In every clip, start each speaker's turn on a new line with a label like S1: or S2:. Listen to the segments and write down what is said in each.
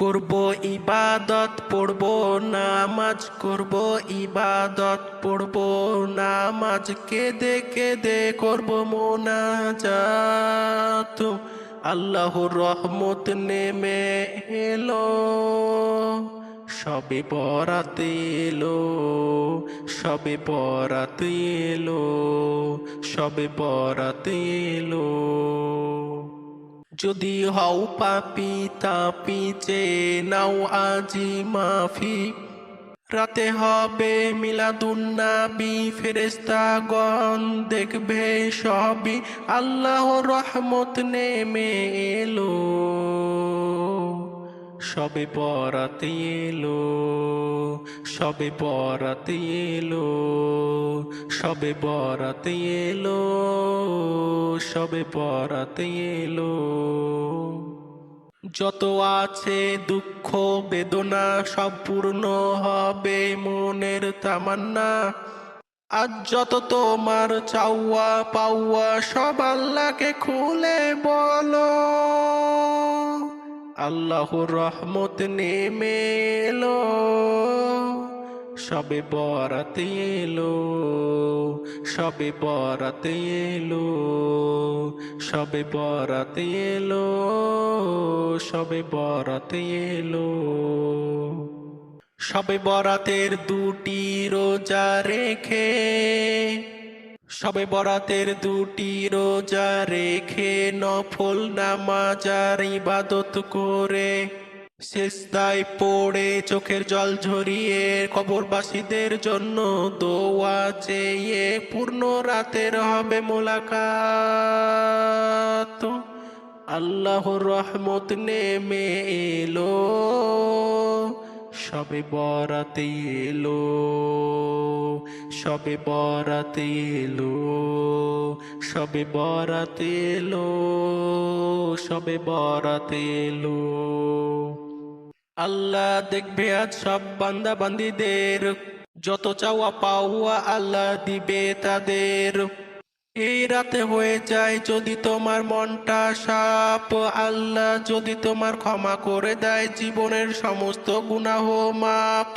S1: করব ইবাদত, পড়ব নামাজ, করব ইবাদত, পড়ব নামাজ, কেঁদে কেঁদে করব মোনাজাত। আল্লাহর রহমত নেমে এলো, সবে বরাত এলো, সবে বরাত এলো, সবে বরাত এলো। যদি হও পাপি তাপি চে নাও আজি মাফি। রাতে হবে মিলাদুন্নাবি ফেরেস্তাগণ দেখবে সবই। আল্লাহ রহমত নেমে এলো, সবে বরাত এলো, সবে বরাত এলো, সবে বরাত এলো, সবে বরাত এলো। যত আছে দুঃখ, বেদনা সব পূর্ণ হবে মনের তামান্না। আজ যত তোমার চাওয়া পাওয়া সব আল্লাহকে খুলে বলো। আল্লাহর রহমত নেমে এলো সবে বরাত এলো, সবে বরাত এলো, সবে বরাত এলো, সবে বরাত এলো। সবে বরাতের দুটি রোজা রেখে, সবে বরাতের দুটি রোজা রেখে নফল নামাজ আর ইবাদত করে শেষদায় পড়ে চোখের জল ঝরিয়ে কবরবাসীদের জন্য দোয়া চেয়ে পূর্ণ রাতের হবে মোলাকাত। আল্লাহর রহমত নেমে এলো, সবে বরাতে এলো, সবে বরাতে এলো, সবে বরাতে এলো, সবে বরাতে এলো। আল্লাহ দেখবে আজ সব বান্দা বান্দিদের যত চাওয়া পাওয়া আল্লাহ দিবে তাদের। এই রাতে হয়ে যায় যদি তোমার মনটা সাপ আল্লাহ যদি তোমার ক্ষমা করে দেয়, জীবনের সমস্ত গুনাহ মাপ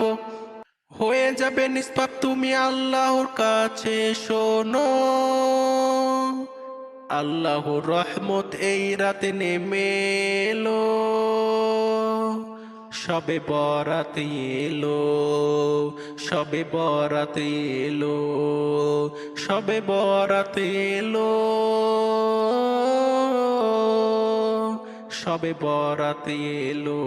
S1: হয়ে যাবে নিষ্পাপ তুমি আল্লাহর কাছে, শোনো। আল্লাহর রহমত এই রাতে নেমে সবে বরাত এলো সবে বরাত এলো সবে বরাত এলো সবে বরাত এলো।